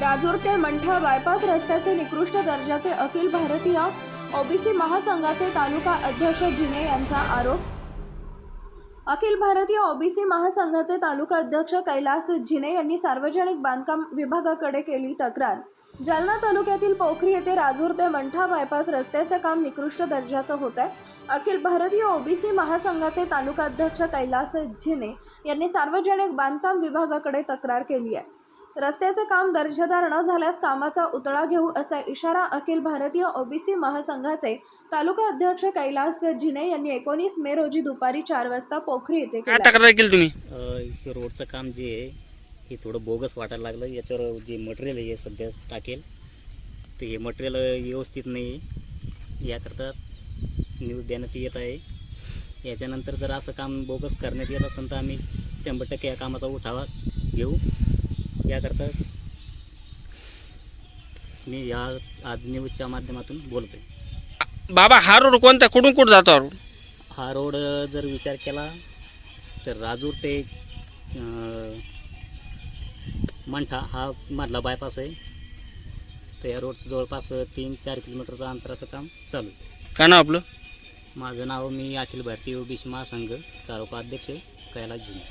राजूर ते मंठा बायपास रस्त्याचे निकृष्ट दर्जाचे अखिल भारतीय ओबीसी महासंघाचे तालुका अध्यक्ष जिने यांचा आरोप. अखिल भारतीय ओबीसी महासंघाचे तालुका अध्यक्ष कैलास जिने यांनी सार्वजनिक बांधकाम विभागाकडे केली तक्रार. जालना तालुक्यातील पोखरी येथे राजूर ते मंठा बायपास रस्त्याचे काम निकृष्ट दर्जाचं होत आहे अखिल भारतीय ओबीसी महासंघाचे तालुका अध्यक्ष कैलास जिने यांनी सार्वजनिक बांधकाम विभागाकडे तक्रार केली आहे. रस्त्याचे काम दर्जेदार न झाल्यास कामाचा उतळा घेऊ असा इशारा अखिल भारतीय ओबीसी महासंघाचे तालुका अध्यक्ष कैलास जिने यांनी एकोणीस मे रोजी दुपारी चार वाजता पोखरी येथे काय केला. तक्रार केली तुम्ही? अ, इथे रोडचं काम जे आहे हे थोडं बोगस वाटायला लागलं. याच्यावर जे मटेरियल आहे हे सध्या टाकेल. तर हे मटेरियल व्यवस्थित नाही आहे. याकरता न्यूज देण्यात येत आहे. याच्यानंतर जर असं काम बोगस करण्यात येत असेल तर आम्ही शंभर टक्के या कामाचा उठावा घेऊ. याकरता मी या आज न्यूजच्या माध्यमातून बोलतोय. बाबा हा रोड कोणता? कुठून कुठं जातो हा रोड? हा रोड जर विचार केला तर राजूर ते अ, मंठा हा मधला बायपास आहे. तर या रोडचं जवळपास तीन चार किलोमीटरचं अंतराचं काम चालू आहे. काय नाव आपलं? माझं नाव मी अखिल भारतीय ओबीसी महासंघ तालुका अध्यक्ष कैलास जिने.